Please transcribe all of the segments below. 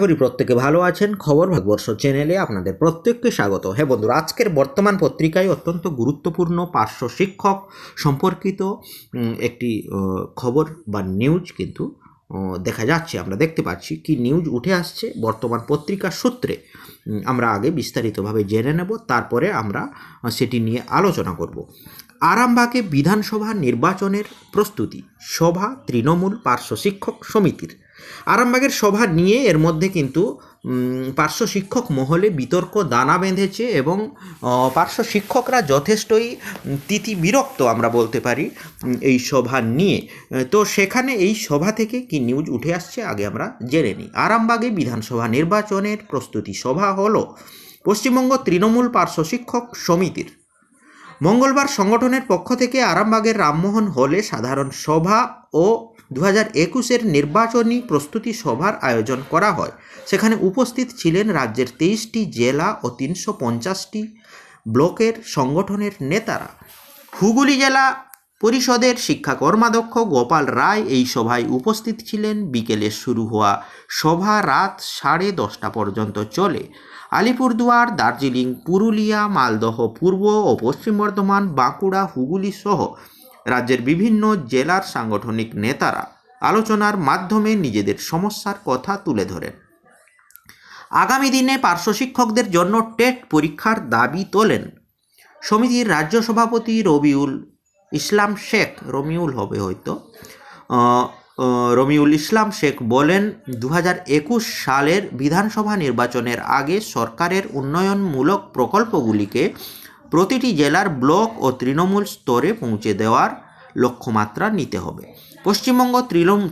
করি প্রত্যেকে ভালো আছেন। খবর ভারতবর্ষ চ্যানেলে আপনাদের প্রত্যেককে স্বাগত। হ্যাঁ বন্ধুরা, আজকের বর্তমান পত্রিকায় অত্যন্ত গুরুত্বপূর্ণ পার্শ্ব শিক্ষক সম্পর্কিত একটি খবর বা নিউজ কিন্তু দেখা যাচ্ছে, আমরা দেখতে পাচ্ছি। কি নিউজ উঠে আসছে? বর্তমান পত্রিকার সূত্রে আমরা আগে বিস্তারিতভাবে জেনে নেব, তারপরে আমরা সেটি নিয়ে আলোচনা করব। আরামবাগে বিধানসভা নির্বাচনের প্রস্তুতি। সভা তৃণমূল পার্শ্ব শিক্ষক সমিতির। আরামবাগের সভা নিয়ে এর মধ্যে কিন্তু পার্শ্ব শিক্ষক মহলে বিতর্ক, দানা বেঁধেছে এবং পার্শ্ব শিক্ষকরা যথেষ্টই তিতি বিরক্ত আমরা বলতে পারি এই সভা নিয়ে। তো সেখানে এই সভা থেকে কি নিউজ উঠে আসছে আগে আমরা জেনে নিই। আরামবাগে বিধানসভা নির্বাচনের প্রস্তুতি সভা হলো পশ্চিমবঙ্গ তৃণমূল পার্শ্ব শিক্ষক সমিতির। মঙ্গলবার সংগঠনের পক্ষ থেকে আরামবাগের রামমোহন হলে সাধারণ সভা ও দু হাজার একুশের নির্বাচনী প্রস্তুতি সভার আয়োজন করা হয়। সেখানে উপস্থিত ছিলেন রাজ্যের তেইশটি জেলা ও তিনশো পঞ্চাশটি ব্লকের সংগঠনের নেতারা। হুগলি জেলা পরিষদের শিক্ষা কর্মাধ্যক্ষ গোপাল রায় এই সভায় উপস্থিত ছিলেন। বিকেলে শুরু হওয়া সভা রাত সাড়ে দশটা পর্যন্ত চলে। আলিপুরদুয়ার, দার্জিলিং, পুরুলিয়া, মালদহ পূর্ব ও পশ্চিম বর্ধমান, বাঁকুড়া, হুগলি সহ রাজ্যের বিভিন্ন জেলার সাংগঠনিক নেতারা আলোচনার মাধ্যমে নিজেদের সমস্যার কথা তুলে ধরেন। আগামী দিনে পার্শ্ব শিক্ষকদের জন্য টেট পরীক্ষার দাবি তোলেন। সমিতির রাজ্য সভাপতি রবিউল ইসলাম শেখ, রমিউল হবে হয়তো। রমিউল ইসলাম শেখ বলেন দু সালের বিধানসভা নির্বাচনের আগে সরকারের উন্নয়নমূলক প্রকল্পগুলিকে প্রতিটি জেলার ব্লক ও তৃণমূল স্তরে পৌঁছে দেওয়ার লক্ষ্যমাত্রা নিতে হবে। পশ্চিমবঙ্গ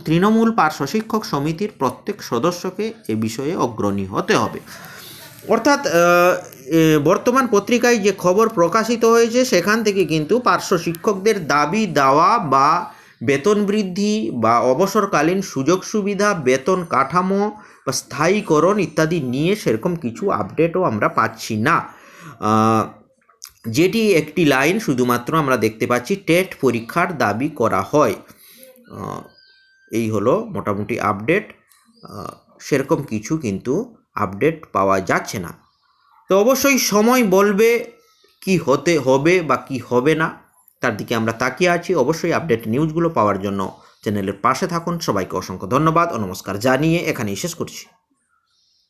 তৃণমূল পার্শ্ব শিক্ষক সমিতির প্রত্যেক সদস্যকে এ বিষয়ে অগ্রণী হতে হবে। অর্থাৎ বর্তমান পত্রিকায় যে খবর প্রকাশিত হয়েছে, সেখান থেকে কিন্তু পার্শ্ব শিক্ষকদের দাবি দেওয়া বা বেতন বৃদ্ধি বা অবসরকালীন সুযোগ সুবিধা, বেতন কাঠামো বা স্থায়ীকরণ ইত্যাদি নিয়ে সেরকম কিছু আপডেটও আমরা পাচ্ছি না। যেটি একটি লাইন শুধুমাত্র আমরা দেখতে পাচ্ছি, টেট পরীক্ষার দাবি করা হয়। এই হলো মোটামুটি আপডেট সেরকম কিছু কিন্তু আপডেট পাওয়া যাচ্ছে না। তো অবশ্যই সময় বলবে কি হতে হবে বা কি হবে না, তার দিকে আমরা তাকিয়ে আছি। অবশ্যই আপডেট নিউজগুলো পাওয়ার জন্য চ্যানেলের পাশে থাকুন। সবাইকে অসংখ্য ধন্যবাদ। ও নমস্কার জানিয়ে এখানেই শেষ করছি।